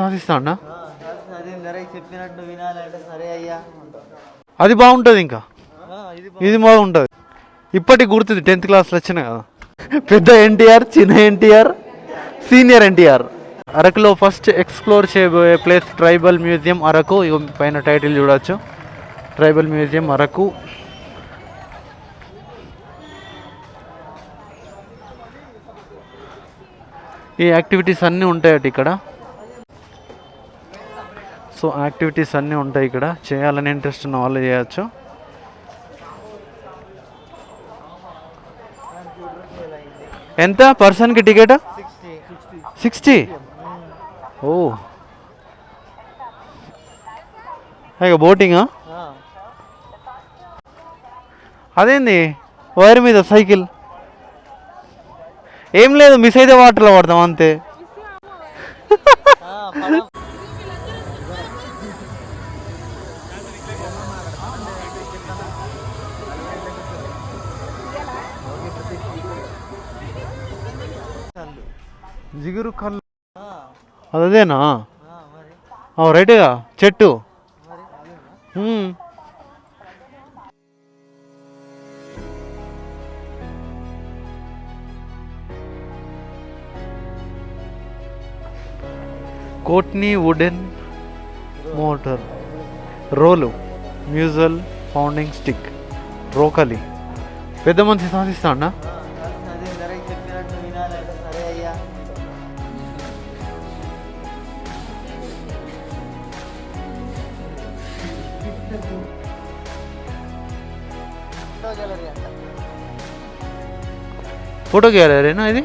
సాధిస్తా అన్న అదే ఇందరకి చెప్పినట్టు వినాలంటే సరే అయ్యా అది బాగుంటుంది ఇంకా. ఇది బాగుంటుంది. ఇప్పటికి గుర్తుంది టెన్త్ క్లాస్లో వచ్చిన కదా. పెద్ద ఎన్టీఆర్ చిన్న ఎన్టీఆర్ సీనియర్ ఎన్టీఆర్. అరకులో ఫస్ట్ ఎక్స్ప్లోర్ చేయబోయే ప్లేస్ ట్రైబల్ మ్యూజియం అరకు. పైన టైటిల్ చూడొచ్చు. Tribal museum Araku. ఈ యాక్టివిటీస్ అన్నీ ఉంటాయట ఇక్కడ. సో యాక్టివిటీస్ అన్నీ ఉంటాయి ఇక్కడ. చేయాలని ఇంట్రెస్ట్ ఉన్న వాళ్ళు చేయొచ్చు. ఎంత పర్సన్కి టికెట్? సిక్స్టీ. ఓ. ఇక బోటింగా అదేంది? వైర్ మీద సైకిల్. ఏం లేదు మిస్ అయితే వాటర్లో పడతాం అంతే. జిగురు కళ్ళు. అదేనా? రైట్గా? చెట్టు. కోట్నీ వుడెన్ మోటార్ రోలు మ్యూజల్ ఫౌండింగ్ స్టిక్ రోకలి. పెద్ద మనిషి సాధిస్తా అన్న ఫోటో గ్యాలరీ అంట. ఫోటో గ్యాలరీనా ఇది?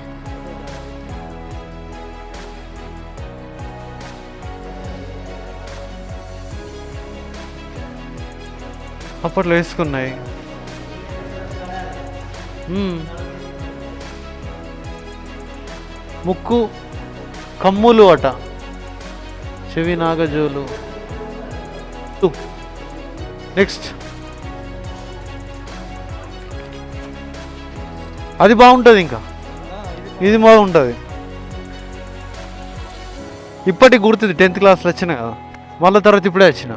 అప్పట్లో వేసుకున్నాయి. ముక్కు కమ్ములు అట. చెవి నాగజోలు. నెక్స్ట్ అది బాగుంటుంది ఇంకా. ఇది ఇది బాగుంటుంది. ఇప్పటికి గుర్తుంది టెన్త్ క్లాస్లో వచ్చిన కదా. మళ్ళీ తర్వాత ఇప్పుడే వచ్చిన.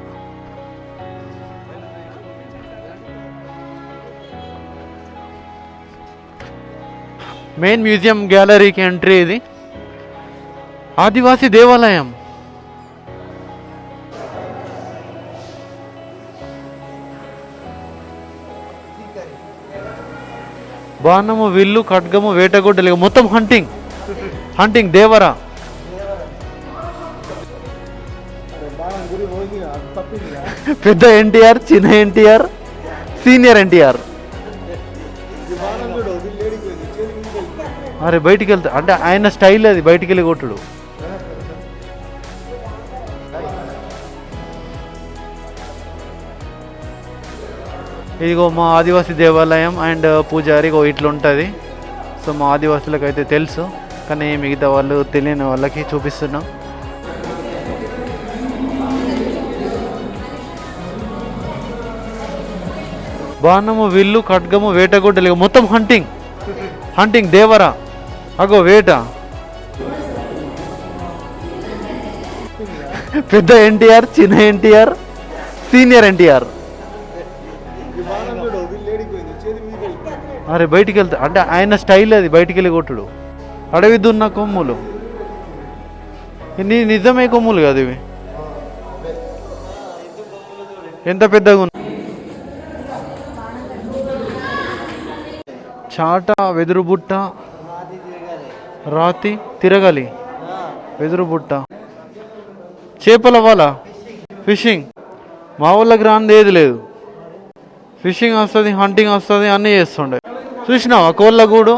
మెయిన్ మ్యూజియం గ్యాలరీకి ఎంట్రీ ఇది. ఆదివాసీ దేవాలయం. బాణము విల్లు ఖడ్గము వేటగొడ్డలు మొత్తం హంటింగ్ హంటింగ్ దేవరా. పెద్ద ఎన్టీఆర్ చిన్న ఎన్టీఆర్ సీనియర్ ఎన్టీఆర్. అరే బయటికి వెళ్తా. అంటే ఆయన స్టైల్ అది బయటికి వెళ్ళి కొట్టుడు. ఇదిగో మా ఆదివాసీ దేవాలయం అండ్ పూజారి ఇగో ఇట్లుంటుంది. సో మా ఆదివాసులకు అయితే తెలుసు కానీ మిగతా వాళ్ళు తెలియని వాళ్ళకి చూపిస్తున్నాం. బాణము విల్లు ఖడ్గము వేటగొడ్డలు మొత్తం హంటింగ్ హంటింగ్ దేవరా. అగో వేట. పెద్ద ఎన్టీఆర్ చిన్న ఎన్టీఆర్ సీనియర్ ఎన్టీఆర్. అరే బయటికి వెళ్తా అంటే ఆయన స్టైల్ అది బయటికి వెళ్ళి కొట్టుడు. అడవి దున్న కొమ్ములు. నీ నిజమే కొమ్ములు కదా ఇవి. ఎంత పెద్దగా ఉంది చాట వెదురు బుట్ట రాతి తిరగాలి. రాతి తిరగలి వెదురు బుట్ట. చేపల వల. ఫిషింగ్. మా వాళ్ళకి రానిది ఏది లేదు. ఫిషింగ్ వస్తుంది హంటింగ్ వస్తుంది అన్నీ చేస్తుండే. చూసినావా? కోళ్ళ గూడు?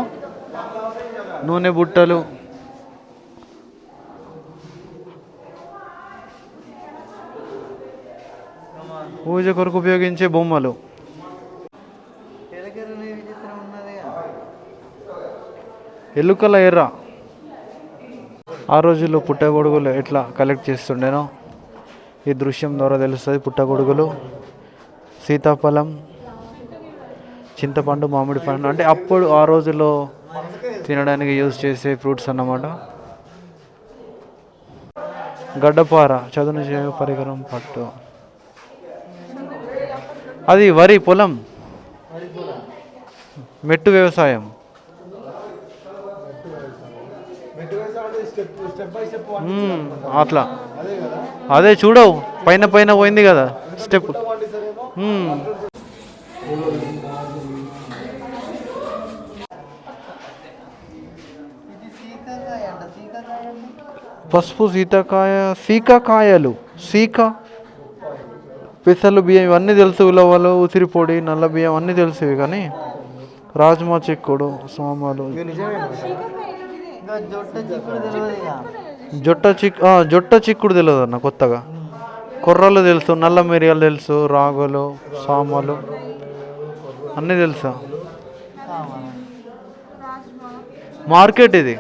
నూనె బుట్టలు. పూజ కొరకు ఉపయోగించే బొమ్మలు. ఎలుకల ఎర్ర. ఆ రోజుల్లో పుట్టగొడుగులు ఎట్లా కలెక్ట్ చేస్తుండేనో? ఈ దృశ్యం ద్వారా తెలుస్తుంది పుట్టగొడుగులు. సీతాఫలం చింతపండు మామిడి పండు అంటే అప్పుడు ఆ రోజుల్లో తినడానికి యూజ్ చేసే ఫ్రూట్స్ అన్నమాట. గడ్డపార చదును పరికరం పట్టు. అది వరి పొలం. మెట్టు వ్యవసాయం. అట్లా. అదే చూడవు పైన పైన పోయింది కదా స్టెప్ మ్మ్. ఇది సీకాకాయ అంట సీకాకాయ అంటే పసుపు సీతకాయ సీకాకాయలు సీక పెసలు బియ్యం ఇవన్నీ తెలుసు ఉలవలు ఉసిరిపొడి నల్ల బియ్యం అన్నీ తెలుసు ఇవి కానీ రాజ్మా చిక్కుడు సోమాలు జొట్ట చిక్ జొట్ట చిక్కుడు తెలియదు అన్న కొత్తగా. కొర్రలు తెలుసు నల్ల మిరియాలు తెలుసు రాగులు సామలు అన్నీ తెలుసా? మార్కెట్ ఇది.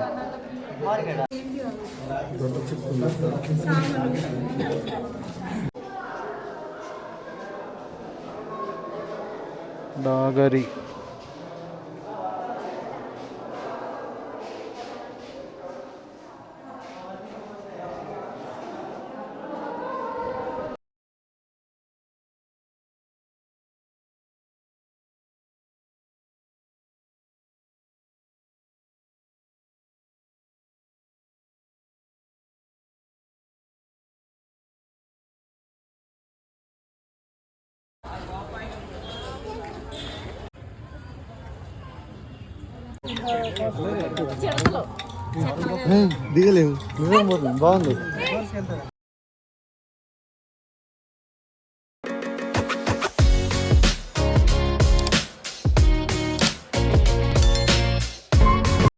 ഡാഗരി. దిగలేవు. నువ్వేం పోతుంది. బాగుంది.